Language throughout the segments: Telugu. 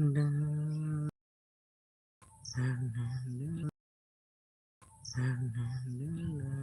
Na na na na na na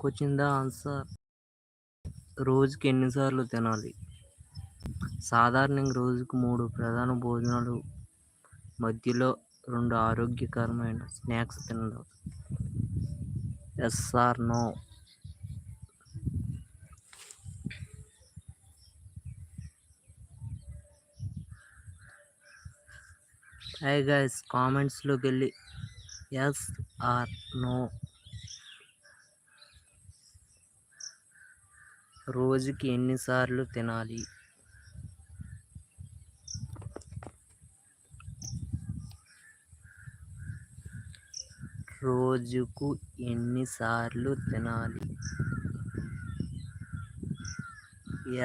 question the answer? రోజుకి ఎన్నిసార్లు తినాలి? సాధారణంగా రోజుకు మూడు ప్రధాన భోజనాలు మధ్యలో రెండు ఆరోగ్యకరమైన స్నాక్స్ తినడం. Yes or no. Hi guys కామెంట్స్లోకి వెళ్ళి ఎస్ ఆర్ నో రోజుకి ఎన్నిసార్లు తినాలి? రోజుకు ఎన్నిసార్లు తినాలి?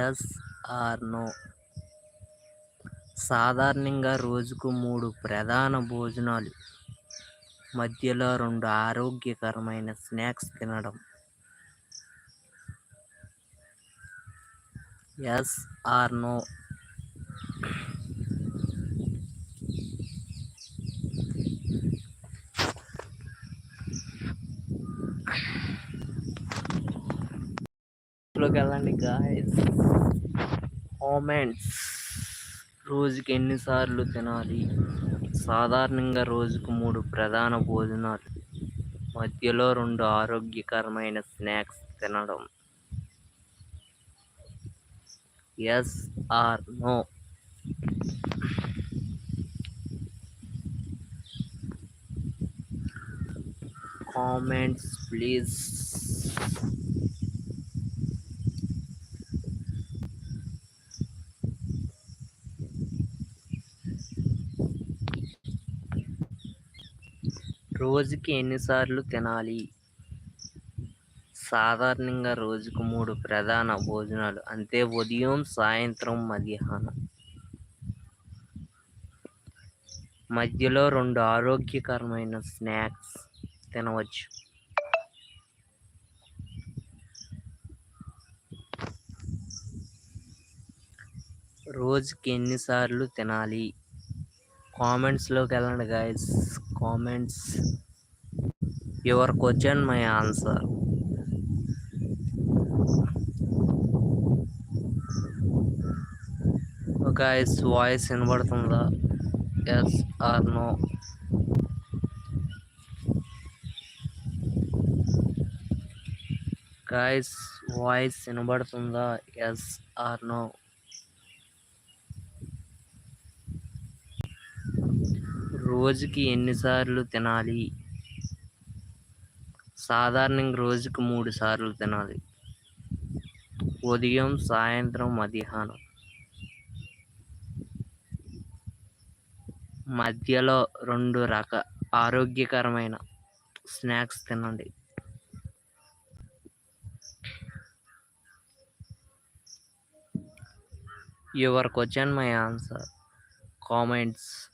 ఎస్ ఆర్ నో సాధారణంగా రోజుకు మూడు ప్రధాన భోజనాలు. మధ్యలో రెండు ఆరోగ్యకరమైన స్నాక్స్ తినడం. Yes or no. వెళ్ళండి గాయస్ కామెంట్స్ రోజుకి ఎన్నిసార్లు తినాలి? సాధారణంగా రోజుకు మూడు ప్రధాన భోజనాలు. మధ్యలో రెండు ఆరోగ్యకరమైన స్నాక్స్ తినడం. Yes or no. Comments please. రోజుకి ఎన్నిసార్లు తినాలి? సాధారణంగా రోజుకు మూడు ప్రధాన భోజనాలు. అంతే ఉదయం సాయంత్రం మధ్యాహ్నం. మధ్యలో రెండు ఆరోగ్యకరమైన స్నాక్స్ తినవచ్చు. రోజుకి ఎన్నిసార్లు తినాలి? కామెంట్స్లోకి వెళ్ళండి guys. Comments your question my answer guys voice వినబడుతుందా yes or no guys voice వినబడుతుందా ఎస్ ఆర్ నో రోజుకి ఎన్నిసార్లు తినాలి? సాధారణంగా రోజుకు మూడు సార్లు తినాలి. ఉదయం సాయంత్రం మధ్యాహ్నం. మధ్యలో రెండు రక ఆరోగ్యకరమైన స్నాక్స్ తినండి. Your question my answer. Comments.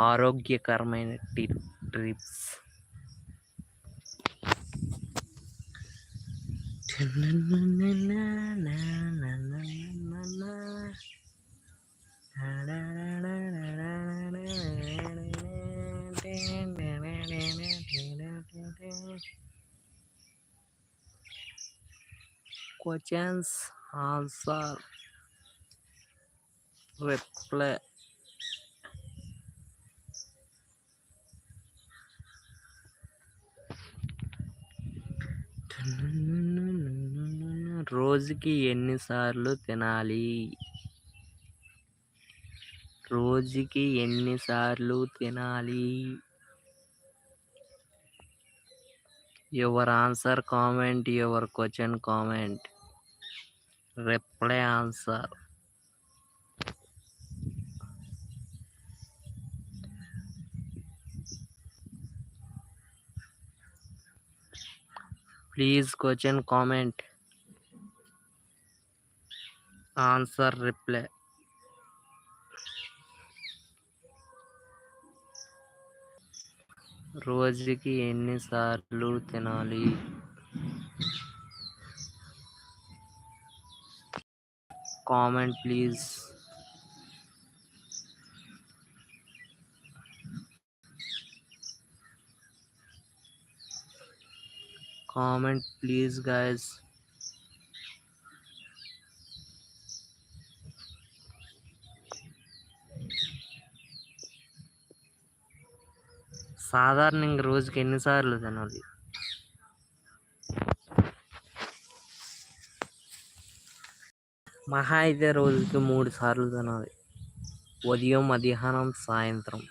ఆరోగ్యకరమైన టిప్ ట్రిప్స్ క్వశ్చన్స్ ఆన్సర్ రోజుకి ఎన్నిసార్లు తినాలి? రోజుకి ఎన్నిసార్లు తినాలి? Your answer comment your question comment. Reply answer. Please question comment answer reply రోజుకి ఎన్నిసార్లు తినాలి comment please comment please guys సాధారణంగా రోజుకి ఎన్నిసార్లు తినాలి? మహా అయితే రోజుకి మూడు సార్లు తినాలి. ఉదయం మధ్యాహ్నం సాయంత్రం.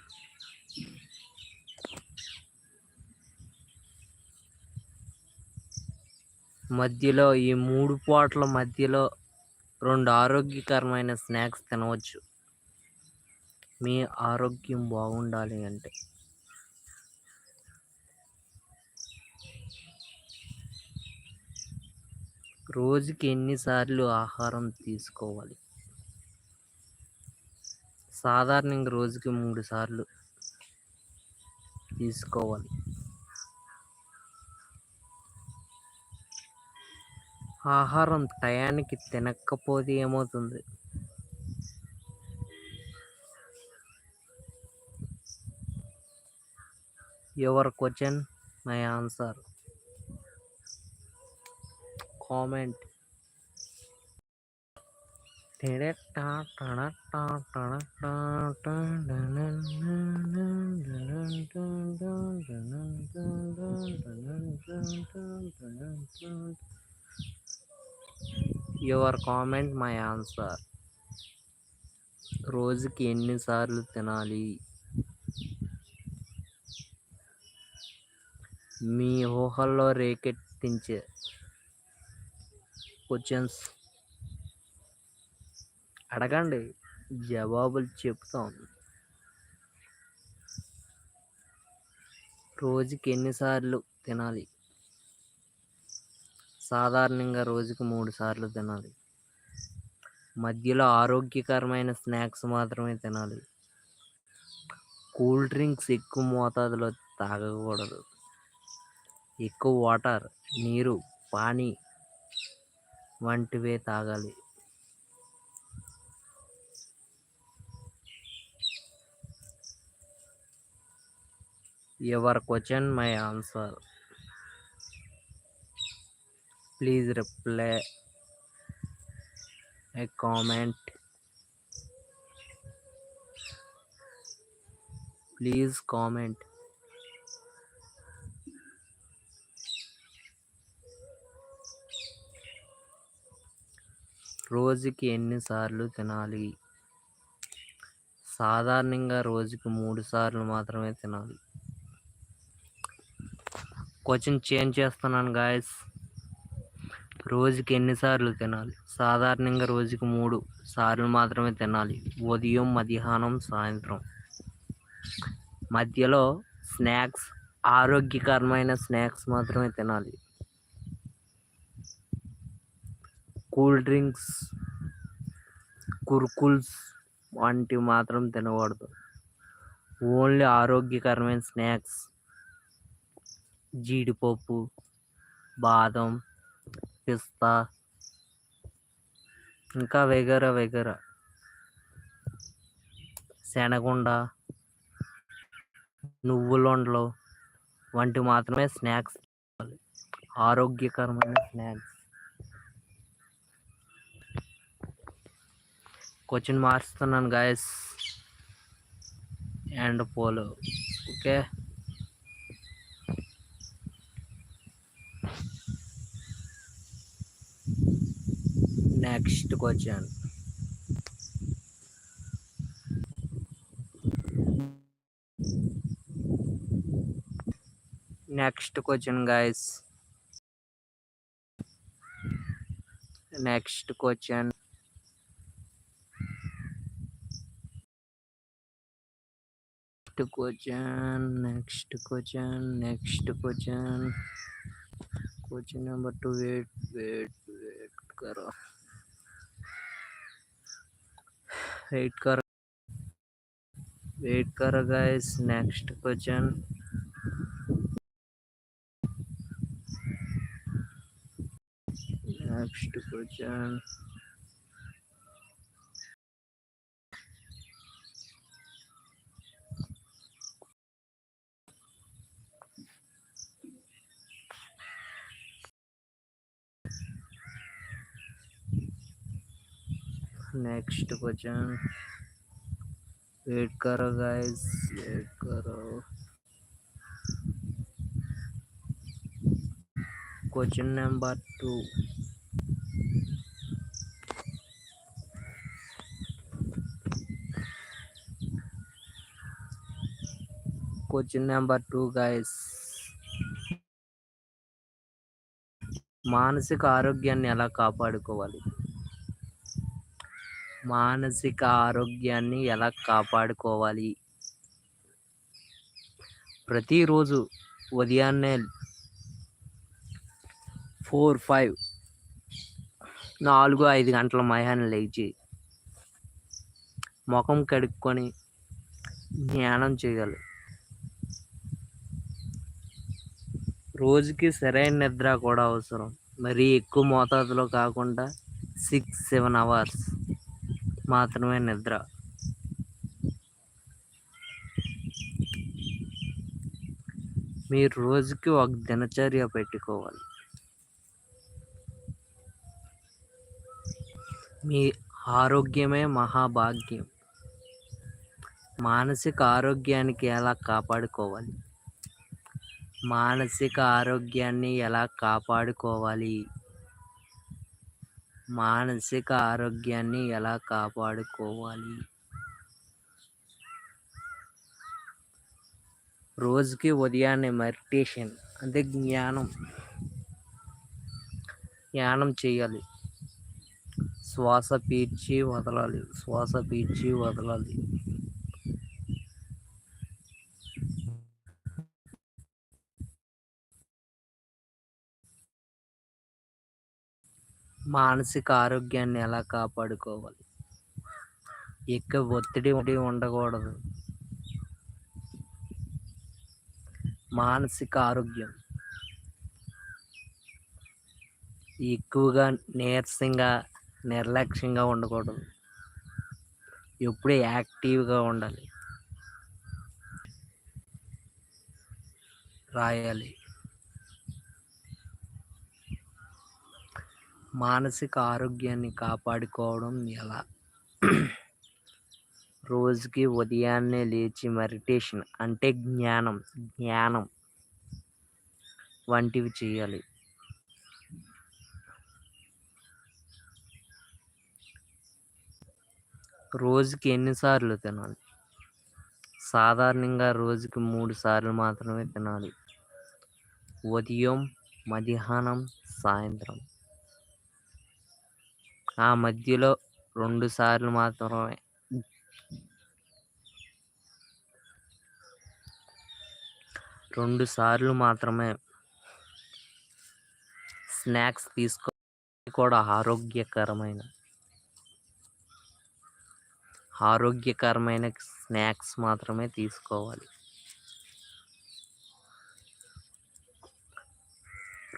మధ్యలో ఈ మూడు పూటల మధ్యలో రెండు ఆరోగ్యకరమైన స్నాక్స్ తినవచ్చు. మీ ఆరోగ్యం బాగుండాలి అంటే. రోజుకి ఎన్నిసార్లు ఆహారం తీసుకోవాలి? సాధారణంగా రోజుకి మూడు సార్లు తీసుకోవాలి. ఆహారం టయానికి తినకపోతే ఏమవుతుంది? Your question my answer. Comment. Your comment my answer. రోజుకి ఎన్నిసార్లు తినాలి? మీ ఊహల్లో రేకెత్తించే క్వశ్చన్స్ అడగండి జవాబులు చెప్తాం. రోజుకి ఎన్నిసార్లు తినాలి? సాధారణంగా రోజుకి మూడు సార్లు తినాలి. మధ్యలో ఆరోగ్యకరమైన స్నాక్స్ మాత్రమే తినాలి. కూల్ డ్రింక్స్ ఎక్కువ మోతాదులో తాగకూడదు. ఎక్కువ వాటర్ నీరు పానీ వంటివే తాగాలి. Your question my answer please reply a comment please comment రోజుకి ఎన్నిసార్లు తినాలి? సాధారణంగా రోజుకి మూడు సార్లు మాత్రమే తినాలి. క్వశ్చన్ చేంజ్ చేస్తున్నాను గాయస్ రోజుకి ఎన్నిసార్లు తినాలి? సాధారణంగా రోజుకి మూడు సార్లు మాత్రమే తినాలి. ఉదయం మధ్యాహ్నం సాయంత్రం. మధ్యలో స్నాక్స్ ఆరోగ్యకరమైన స్నాక్స్ మాత్రమే తినాలి. కూల్ డ్రింక్స్ కుర్కుల్స్ వంటివి మాత్రం తినకూడదు. ఓన్లీ ఆరోగ్యకరమైన స్నాక్స్ జీడిపప్పు బాదం పిస్తా ఇంకా వగేరా వగేరా. శనగుండ నువ్వులుండలు వంటి మాత్రమే స్నాక్స్ ఆరోగ్యకరమైన snacks. Question మార్చుతున్నాను guys and follow. Okay? Next question next question guys next question next question next question next question question number two wait wait wait करो वेट कर वेट कर guys next question next question next question wait करो गाइस वेट करो question number two question number two guys మానసిక ఆరోగ్యాన్ని ఎలా కాపాడుకోవాలి మానసిక ఆరోగ్యాన్ని ఎలా కాపాడుకోవాలి? ప్రతిరోజు ఉదయాన్నే ఫోర్ ఫైవ్ నాలుగు ఐదు గంటల మయాన్ని లేచి ముఖం కడుక్కొని ధ్యానం చేయాలి. రోజుకి సరైన నిద్ర కూడా అవసరం. మరీ ఎక్కువ మోతాదులో కాకుండా సిక్స్ సెవెన్ అవర్స్ మాత్రమే నిద్ర. మీరు రోజుకి ఒక దినచర్య పెట్టుకోవాలి. మీ ఆరోగ్యమే మహాభాగ్యం. మానసిక ఆరోగ్యానికి ఎలా కాపాడుకోవాలి? మానసిక ఆరోగ్యాన్ని ఎలా కాపాడుకోవాలి? మానసిక ఆరోగ్యాన్ని ఎలా కాపాడుకోవాలి? రోజుకి ఉదయాన్నే మెడిటేషన్ అంటే జ్ఞానం. ధ్యానం చేయాలి. శ్వాస పీడ్చి వదలాలి. శ్వాస పీడ్చి వదలాలి. మానసిక ఆరోగ్యాన్ని ఎలా కాపాడుకోవాలి? ఎక్కువ ఒత్తిడి ఉండకూడదు. మానసిక ఆరోగ్యం. ఎక్కువగా నీరసంగా నిర్లక్ష్యంగా ఉండకూడదు. ఎప్పుడూ యాక్టివ్గా ఉండాలి. రాయాలి. మానసిక ఆరోగ్యాన్ని కాపాడుకోవడం ఎలా? రోజుకి ఉదయాన్నే లేచి మెడిటేషన్ అంటే జ్ఞానం జ్ఞానం వంటివి చేయాలి. రోజుకి ఎన్నిసార్లు తినాలి? సాధారణంగా రోజుకి మూడు సార్లు మాత్రమే తినాలి. ఉదయం మధ్యాహ్నం సాయంత్రం. ఆ మధ్యలో రెండు సార్లు మాత్రమే. రెండు సార్లు మాత్రమే. స్నాక్స్ తీసుకో కూడా ఆరోగ్యకరమైన. ఆరోగ్యకరమైన స్నాక్స్ మాత్రమే తీసుకోవాలి.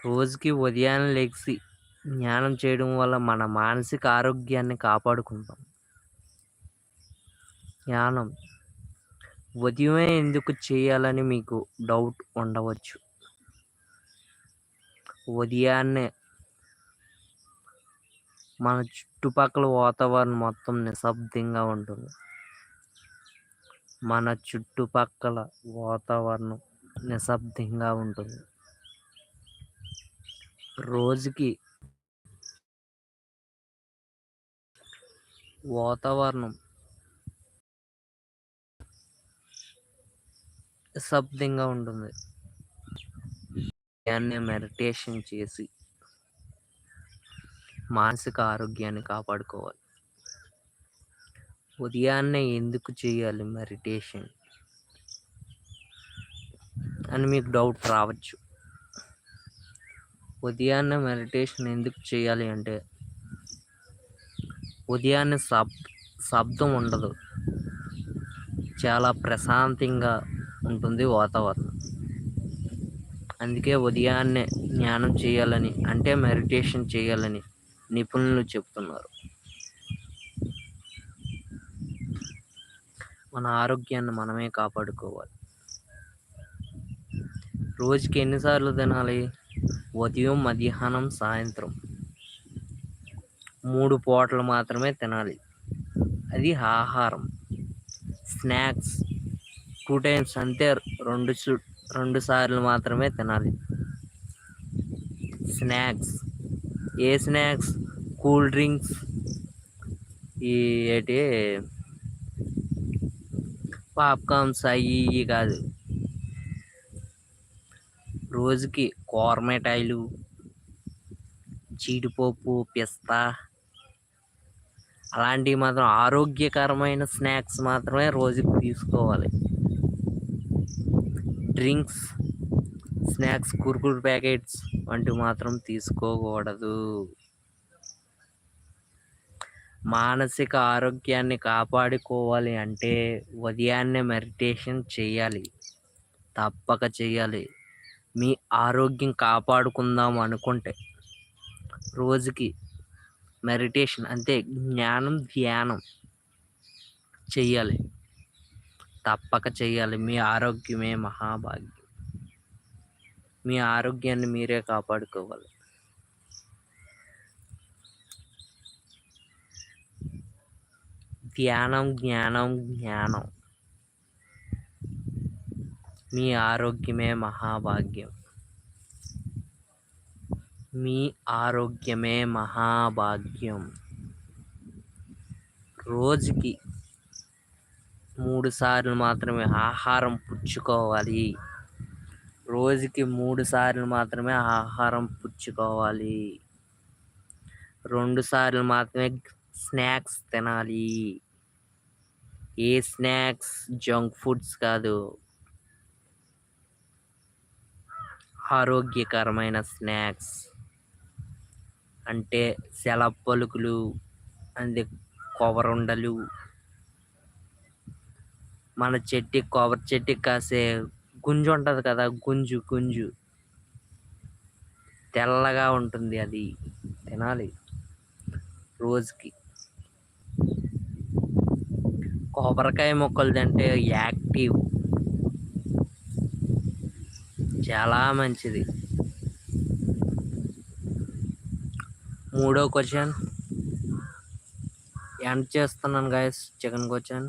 రోజుకి ఉదయాన్నే లెగ్సి ధ్యానం చేయడం వల్ల మన మానసిక ఆరోగ్యాన్ని కాపాడుకుంటాం. ధ్యానం ఉదయమే ఎందుకు చేయాలని మీకు డౌట్ ఉండవచ్చు. ఉదయాన్నే మన చుట్టుపక్కల వాతావరణం మొత్తం నిశ్శబ్దంగా ఉంటుంది. మన చుట్టుపక్కల వాతావరణం నిశ్శబ్దంగా ఉంటుంది. రోజుకి వాతావరణం. శబ్దంగా ఉంటుంది. ఉదయాన్నే మెడిటేషన్ చేసి మానసిక ఆరోగ్యాన్ని కాపాడుకోవాలి. ఉదయాన్నే ఎందుకు చేయాలి మెడిటేషన్? అని మీకు డౌట్ రావచ్చు. ఉదయాన్నే మెడిటేషన్ ఎందుకు చేయాలి అంటే ఉదయాన్నే శబ్ శబ్దం ఉండదు. చాలా ప్రశాంతంగా ఉంటుంది వాతావరణం. అందుకే ఉదయాన్నే జ్ఞానం చేయాలని అంటే మెడిటేషన్ చేయాలని నిపుణులు చెప్తున్నారు మన ఆరోగ్యాన్ని మనమే కాపాడుకోవాలి. రోజుకి ఎన్నిసార్లు తినాలి? ఉదయం మధ్యాహ్నం సాయంత్రం. మూడు పూటలు మాత్రమే తినాలి. అది ఆహారం. స్నాక్స్. టూ టైమ్స్ అంతే రెండు రెండు సార్లు మాత్రమే తినాలి. స్నాక్స్. ఏ స్నాక్స్? Cool drinks. ఈ ఏంటి? పాప్కార్న్స్ అవి ఇవి కాదు. రోజుకి కోరమిఠాయిలు జీడిపప్పు పిస్తా అలాంటివి మాత్రం ఆరోగ్యకరమైన స్నాక్స్ మాత్రమే రోజుకి తీసుకోవాలి. డ్రింక్స్ స్నాక్స్ కుర్కుర్ ప్యాకెట్స్ వంటివి మాత్రం తీసుకోకూడదు. మానసిక ఆరోగ్యాన్ని కాపాడుకోవాలి అంటే ఉదయాన్నే మెడిటేషన్ చేయాలి. తప్పక చేయాలి. మీ ఆరోగ్యం కాపాడుకుందాం అనుకుంటే రోజుకి మెడిటేషన్ అంటే జ్ఞానం ధ్యానం చెయ్యాలి. తప్పక చేయాలి మీ ఆరోగ్యమే మహాభాగ్యం. మీ ఆరోగ్యాన్ని మీరే కాపాడుకోవాలి. ధ్యానం జ్ఞానం జ్ఞానం. మీ ఆరోగ్యమే మహాభాగ్యం. మీ ఆరోగ్యమే మహాభాగ్యం. రోజుకి మూడు సార్లు మాత్రమే ఆహారం పుచ్చుకోవాలి. రోజుకి మూడు సార్లు మాత్రమే ఆహారం పుచ్చుకోవాలి. రెండు సార్లు మాత్రమే స్నాక్స్ తినాలి. ఏ స్నాక్స్? జంక్ ఫుడ్స్ కాదు. ఆరోగ్యకరమైన స్నాక్స్. అంటే శల పలుకులు అంది కొవరుండలు మన చెట్టు కొబ్బరి చెట్టుకి కాసే గుంజు ఉంటుంది కదా గుంజు గుంజు. తెల్లగా ఉంటుంది అది తినాలి రోజుకి. కొబ్బరికాయ మొక్కలు తింటే యాక్టివ్. చాలా మంచిది. మూడో క్వశ్చన్. ఎండ్ చేస్తున్నాను గాయస్ చికెన్ క్వశ్చన్